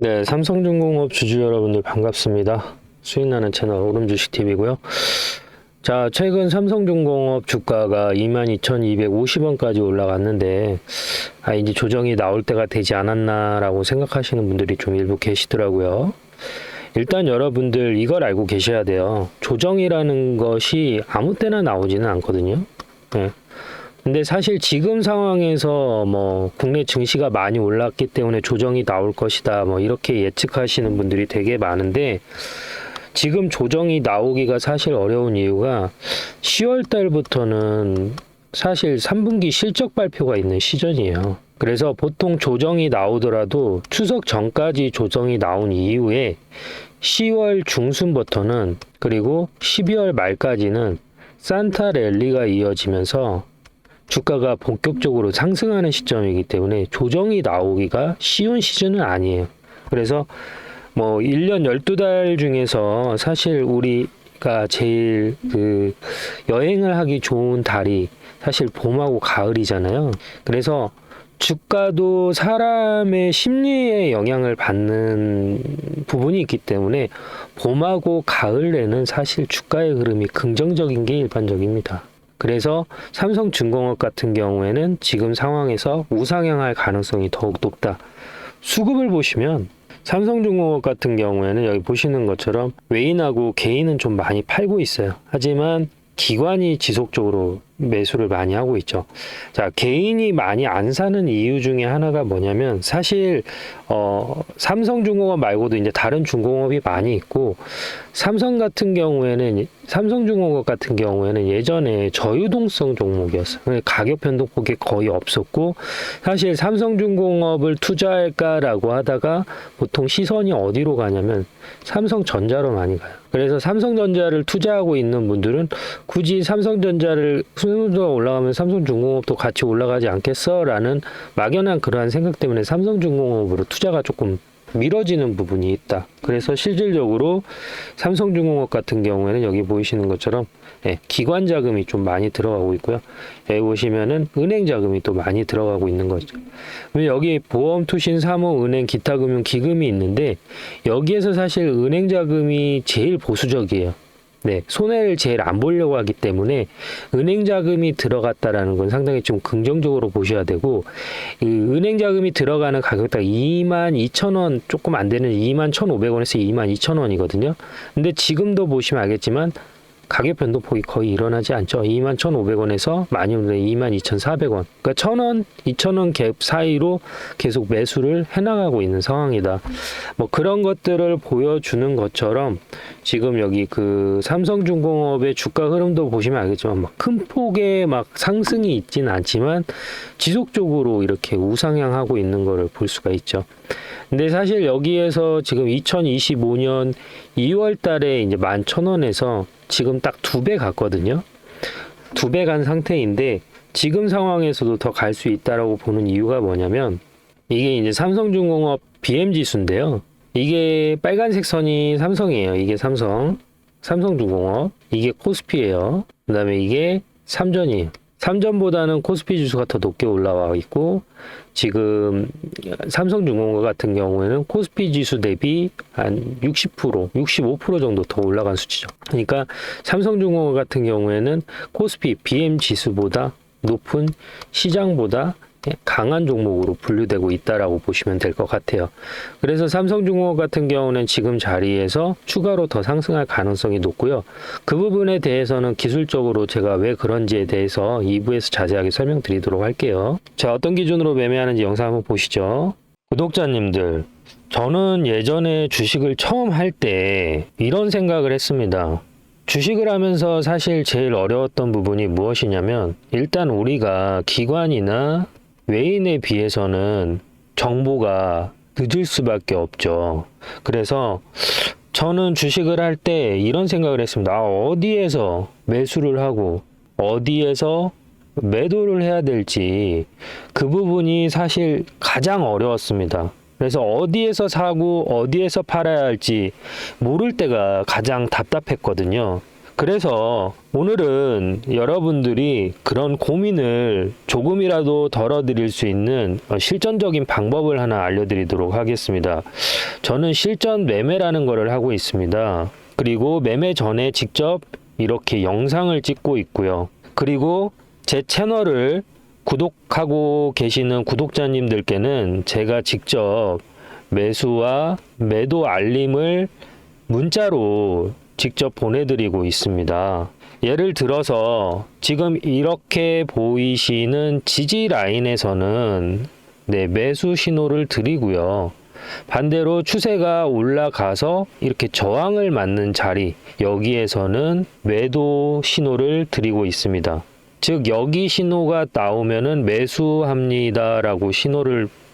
네, 삼성중공업 주주 여러분들 반갑습니다. 수익나는 채널 오름주식TV고요. 자, 최근 삼성중공업 주가가 22,250원까지 올라갔는데, 아, 이제 조정이 나올 때가 되지 않았나라고 생각하시는 분들이 좀 일부 계시더라고요. 일단 여러분들 이걸 알고 계셔야 돼요. 조정이라는 것이 아무 때나 나오지는 않거든요. 네. 근데 사실 지금 상황에서 뭐 국내 증시가 많이 올랐기 때문에 조정이 나올 것이다 뭐 이렇게 예측하시는 분들이 되게 많은데 지금 조정이 나오기가 사실 어려운 이유가 10월 달부터는 사실 3분기 실적 발표가 있는 시즌이에요. 그래서 보통 조정이 나오더라도 추석 전까지 조정이 나온 이후에 10월 중순부터는 그리고 12월 말까지는 산타 랠리가 이어지면서 주가가 본격적으로 상승하는 시점이기 때문에 조정이 나오기가 쉬운 시즌은 아니에요. 그래서 뭐 1년 12달 중에서 사실 우리가 제일 그 여행을 하기 좋은 달이 사실 봄하고 가을이잖아요. 그래서 주가도 사람의 심리에 영향을 받는 부분이 있기 때문에 봄하고 가을에는 사실 주가의 흐름이 긍정적인 게 일반적입니다. 그래서 삼성중공업 같은 경우에는 지금 상황에서 우상향할 가능성이 더욱 높다. 수급을 보시면 삼성중공업 같은 경우에는 여기 보시는 것처럼 외인하고 개인은 좀 많이 팔고 있어요. 하지만 기관이 지속적으로 매수를 많이 하고 있죠. 자, 개인이 많이 안 사는 이유 중에 하나가 뭐냐면 사실 어 삼성중공업 말고도 이제 다른 중공업이 많이 있고 삼성 같은 경우에는 삼성중공업 같은 경우에는 예전에 저유동성 종목이었어요. 그러니까 가격 변동폭이 거의 없었고 사실 삼성중공업을 투자할까라고 하다가 보통 시선이 어디로 가냐면 삼성전자로 많이 가요. 그래서 삼성전자를 투자하고 있는 분들은 굳이 삼성전자를 순서가 올라가면 삼성중공업도 같이 올라가지 않겠어라는 막연한 그러한 생각 때문에 삼성중공업으로 투자가 조금 미뤄지는 부분이 있다. 그래서 실질적으로 삼성중공업 같은 경우에는 여기 보이시는 것처럼 예, 기관 자금이 좀 많이 들어가고 있고요. 여기 보시면은 은행 자금이 또 많이 들어가고 있는 거죠. 여기 보험, 투신, 사모, 은행, 기타 금융, 기금이 있는데 여기에서 사실 은행 자금이 제일 보수적이에요. 네, 손해를 제일 안 보려고 하기 때문에 은행 자금이 들어갔다라는 건 상당히 좀 긍정적으로 보셔야 되고 이 은행 자금이 들어가는 가격대가 2만 2천 원 조금 안 되는 2만 1,500원에서 2만 2천 원이거든요. 근데 지금도 보시면 알겠지만 가격 변동폭이 거의 일어나지 않죠. 2만 1,500원에서 많이 오르는 2만 2,400원. 그러니까 1,000원, 2,000원 갭 사이로 계속 매수를 해나가고 있는 상황이다. 뭐 그런 것들을 보여주는 것처럼 지금 여기 그 삼성중공업의 주가 흐름도 보시면 알겠지만 막 큰 폭의 막 상승이 있지는 않지만 지속적으로 이렇게 우상향하고 있는 거를 볼 수가 있죠. 근데 사실 여기에서 지금 2025년 2월 달에 이제 11,000원에서 지금 딱 두 배 갔거든요. 두 배 간 상태인데 지금 상황에서도 더 갈 수 있다라고 보는 이유가 뭐냐면 이게 이제 삼성중공업 BM 지수인데요. 이게 빨간색 선이 삼성이에요. 이게 삼성. 삼성중공업. 이게 코스피예요. 그다음에 이게 삼전이에요. 삼전보다는 코스피 지수가 더 높게 올라와 있고 지금 삼성중공업 같은 경우에는 코스피 지수 대비 한 60%, 65% 정도 더 올라간 수치죠. 그러니까 삼성중공업 같은 경우에는 코스피 BM 지수보다 높은 시장보다 강한 종목으로 분류되고 있다라고 보시면 될 것 같아요. 그래서 삼성중공업 같은 경우는 지금 자리에서 추가로 더 상승할 가능성이 높고요. 그 부분에 대해서는 기술적으로 제가 왜 그런지에 대해서 2부에서 자세하게 설명드리도록 할게요. 자, 어떤 기준으로 매매하는지 영상 한번 보시죠. 구독자님들, 저는 예전에 주식을 처음 할 때 이런 생각을 했습니다. 주식을 하면서 사실 제일 어려웠던 부분이 무엇이냐면 일단 우리가 기관이나 외인에 비해서는 정보가 늦을 수밖에 없죠. 그래서 저는 주식을 할 때 이런 생각을 했습니다. 아, 어디에서 매수를 하고 어디에서 매도를 해야 될지 그 부분이 사실 가장 어려웠습니다. 그래서 어디에서 사고 어디에서 팔아야 할지 모를 때가 가장 답답했거든요. 그래서 오늘은 여러분들이 그런 고민을 조금이라도 덜어드릴 수 있는 어, 실전적인 방법을 하나 알려드리도록 하겠습니다. 저는 실전 매매라는 것을 하고 있습니다. 그리고 매매 전에 직접 이렇게 영상을 찍고 있고요. 그리고 제 채널을 구독하고 계시는 구독자님들께는 제가 직접 매수와 매도 알림을 문자로 직접 보내드리고 있습니다. 예를 들어서 지금 이렇게 보이시는 지지 라인에서는 네, 매수 신호를 드리고요. 반대로 추세가 올라가서 이렇게 저항을 맞는 자리 여기에서는 매도 신호를 드리고 있습니다. 즉 여기 신호가 나오면은 매수합니다라고 신호를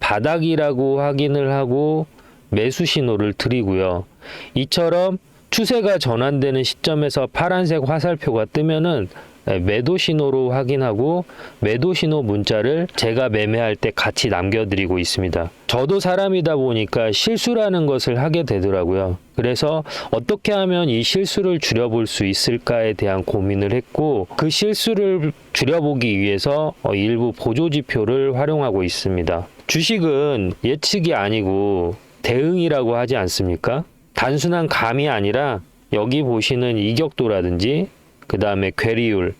바닥이라고 확인을 하고 매수 신호를 드리고요. 이처럼 추세가 전환되는 시점에서 파란색 화살표가 뜨면은 매도 신호로 확인하고 매도 신호 문자를 제가 매매할 때 같이 남겨드리고 있습니다. 저도 사람이다 보니까 실수라는 것을 하게 되더라고요. 그래서 어떻게 하면 이 실수를 줄여볼 수 있을까에 대한 고민을 했고 그 실수를 줄여보기 위해서 어, 일부 보조 지표를 활용하고 있습니다. 주식은 예측이 아니고 대응이라고 하지 않습니까? 단순한 감이 아니라 여기 보시는 이격도라든지 그 다음에 괴리율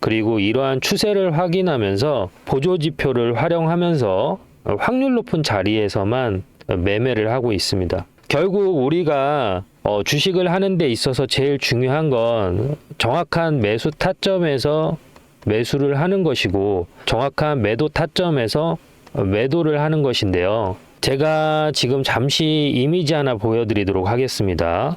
그리고 이러한 추세를 확인하면서 보조 지표를 활용하면서 확률 높은 자리에서만 매매를 하고 있습니다. 결국 우리가 어, 주식을 하는 데 있어서 제일 중요한 건 정확한 매수 타점에서 매수를 하는 것이고 정확한 매도 타점에서 매도를 하는 것인데요. 제가 지금 잠시 이미지 하나 보여드리도록 하겠습니다.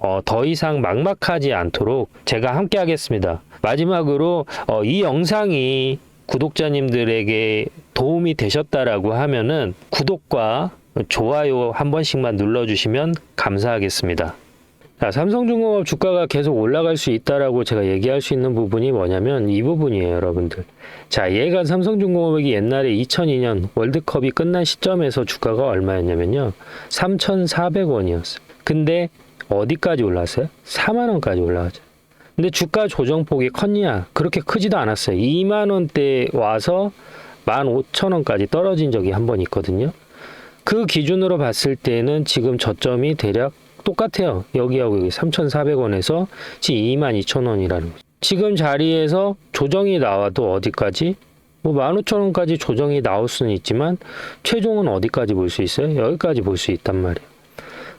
어, 더 이상 막막하지 않도록 제가 함께 하겠습니다. 마지막으로 어, 이 영상이 구독자님들에게 도움이 되셨다라고 하면은 구독과 좋아요 한 번씩만 눌러주시면 감사하겠습니다. 자, 삼성중공업 주가가 계속 올라갈 수 있다라고 제가 얘기할 수 있는 부분이 뭐냐면 이 부분이에요, 여러분들. 자, 얘가 삼성중공업이 옛날에 2002년 월드컵이 끝난 시점에서 주가가 얼마였냐면요. 3,400원이었어요. 근데 어디까지 올랐어요? 4만 원까지 올라가죠. 근데 주가 조정폭이 컸냐? 그렇게 크지도 않았어요. 2만 원대 와서 15,000원까지 떨어진 적이 한 번 있거든요. 그 기준으로 봤을 때는 지금 저점이 대략 똑같아요. 여기하고 여기 3,400원에서 지금 22,000원이라는 거죠. 지금 자리에서 조정이 나와도 어디까지? 뭐 15,000원까지 조정이 나올 수는 있지만 최종은 어디까지 볼 수 있어요? 여기까지 볼 수 있단 말이에요.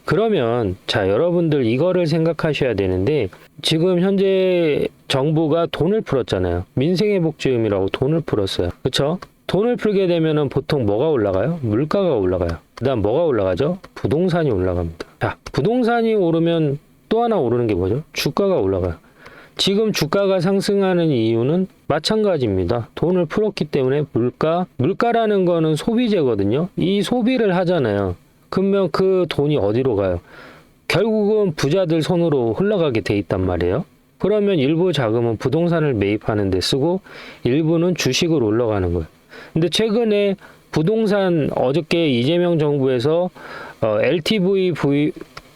그러면 자 여러분들 이거를 생각하셔야 되는데 지금 현재 정부가 돈을 풀었잖아요. 민생회복지금이라고 돈을 풀었어요. 그렇죠? 돈을 풀게 되면은 보통 뭐가 올라가요? 물가가 올라가요. 그다음 뭐가 올라가죠? 부동산이 올라갑니다. 자, 부동산이 오르면 또 하나 오르는 게 뭐죠? 주가가 올라가요. 지금 주가가 상승하는 이유는 마찬가지입니다. 돈을 풀었기 때문에 물가, 물가라는 거는 소비재거든요. 이 소비를 하잖아요. 그러면 그 돈이 어디로 가요? 결국은 부자들 손으로 흘러가게 돼 있단 말이에요. 그러면 일부 자금은 부동산을 매입하는 데 쓰고 일부는 주식으로 올라가는 거예요. 근데 최근에 부동산 어저께 이재명 정부에서 어, LTV V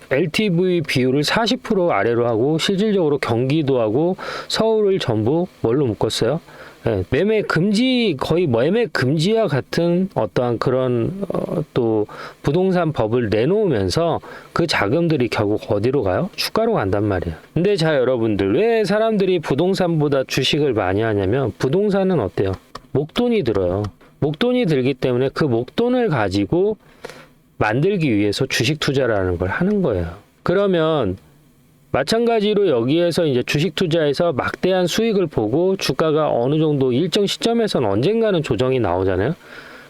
LTV 비율을 40% 아래로 하고 실질적으로 경기도하고 서울을 전부 뭘로 묶었어요? 예, 매매 금지 거의 매매 금지와 같은 어떠한 그런 어, 또 부동산 법을 내놓으면서 그 자금들이 결국 어디로 가요? 주가로 간단 말이에요. 근데 자 여러분들 왜 사람들이 부동산보다 주식을 많이 하냐면 부동산은 어때요? 목돈이 들어요. 목돈이 들기 때문에 그 목돈을 가지고 만들기 위해서 주식 투자라는 걸 하는 거예요. 그러면 마찬가지로 여기에서 이제 주식 투자에서 막대한 수익을 보고 주가가 어느 정도 일정 시점에선 언젠가는 조정이 나오잖아요.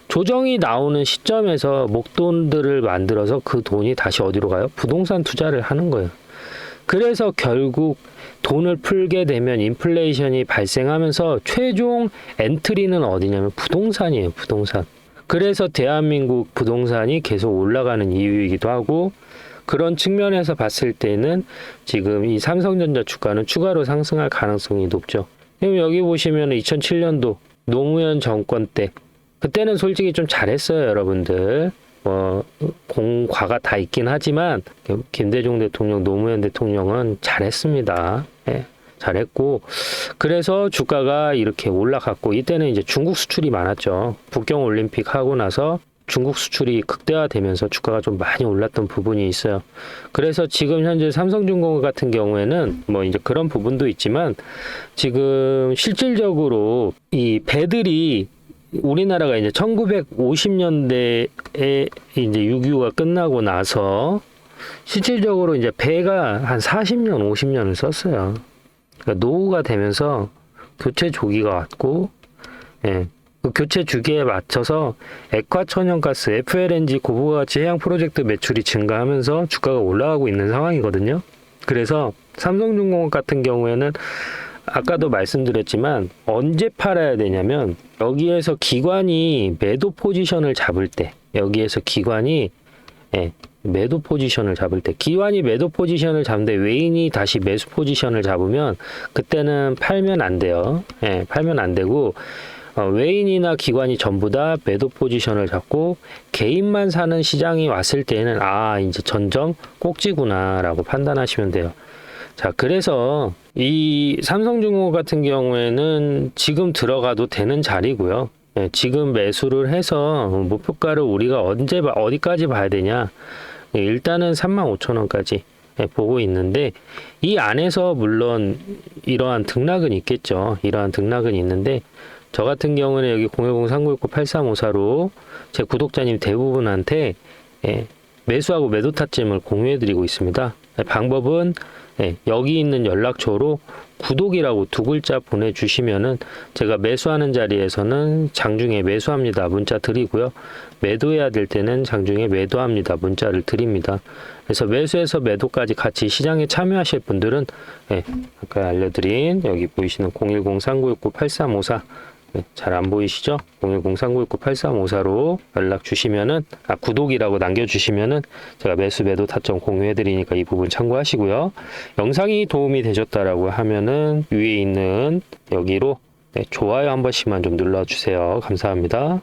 조정이 나오는 시점에서 목돈들을 만들어서 그 돈이 다시 어디로 가요? 부동산 투자를 하는 거예요. 그래서 결국 돈을 풀게 되면 인플레이션이 발생하면서 최종 엔트리는 어디냐면 부동산이에요, 부동산. 그래서 대한민국 부동산이 계속 올라가는 이유이기도 하고 그런 측면에서 봤을 때는 지금 이 삼성전자 주가는 추가로 상승할 가능성이 높죠. 그럼 여기 보시면 2007년도 노무현 정권 때 그때는 솔직히 좀 잘했어요, 여러분들. 뭐 공과가 다 있긴 하지만 김대중 대통령, 노무현 대통령은 잘했습니다. 예, 잘했고 그래서 주가가 이렇게 올라갔고 이때는 이제 중국 수출이 많았죠. 북경 올림픽 하고 나서 중국 수출이 극대화되면서 주가가 좀 많이 올랐던 부분이 있어요. 그래서 지금 현재 삼성중공업 같은 경우에는 뭐 이제 그런 부분도 있지만 지금 실질적으로 이 배들이 우리나라가 이제 1950년대에 이제 6.25가 끝나고 나서 실질적으로 이제 배가 한 40년, 50년을 썼어요. 그러니까 노후가 되면서 교체 조기가 왔고, 예. 그 교체 주기에 맞춰서 액화천연가스, FLNG 고부가치 해양 프로젝트 매출이 증가하면서 주가가 올라가고 있는 상황이거든요. 그래서 삼성중공업 같은 경우에는 아까도 말씀드렸지만 언제 팔아야 되냐면 여기에서 기관이 매도 포지션을 잡을 때 여기에서 기관이 예, 매도 포지션을 잡을 때 기관이 매도 포지션을 잡는데 외인이 다시 매수 포지션을 잡으면 그때는 팔면 안 돼요. 예, 팔면 안 되고 어, 외인이나 기관이 전부 다 매도 포지션을 잡고 개인만 사는 시장이 왔을 때는 아 이제 전정 꼭지구나라고 판단하시면 돼요. 자 그래서 이 삼성중공업 같은 경우에는 지금 들어가도 되는 자리고요. 예, 지금 매수를 해서 목표가를 우리가 언제 봐- 어디까지 봐야 되냐? 예, 일단은 35,000원까지 예, 보고 있는데 이 안에서 물론 이러한 등락은 있겠죠. 이러한 등락은 있는데 저 같은 경우는 여기 010-3969-8354로 제 구독자님 대부분한테 예, 매수하고 매도 타점을 공유해 드리고 있습니다. 예, 방법은 예, 여기 있는 연락처로 구독이라고 두 글자 보내주시면은 제가 매수하는 자리에서는 장중에 매수합니다. 문자 드리고요. 매도해야 될 때는 장중에 매도합니다. 문자를 드립니다. 그래서 매수해서 매도까지 같이 시장에 참여하실 분들은 예, 아까 알려드린 여기 보이시는 010-3969-8354 네, 잘 안 보이시죠? 010-3969-8354로 연락 주시면은 아 구독이라고 남겨주시면은 제가 매수 매도 타점 공유해 드리니까 이 부분 참고하시고요. 영상이 도움이 되셨다라고 하면은 위에 있는 여기로 네, 좋아요 한 번씩만 좀 눌러주세요. 감사합니다.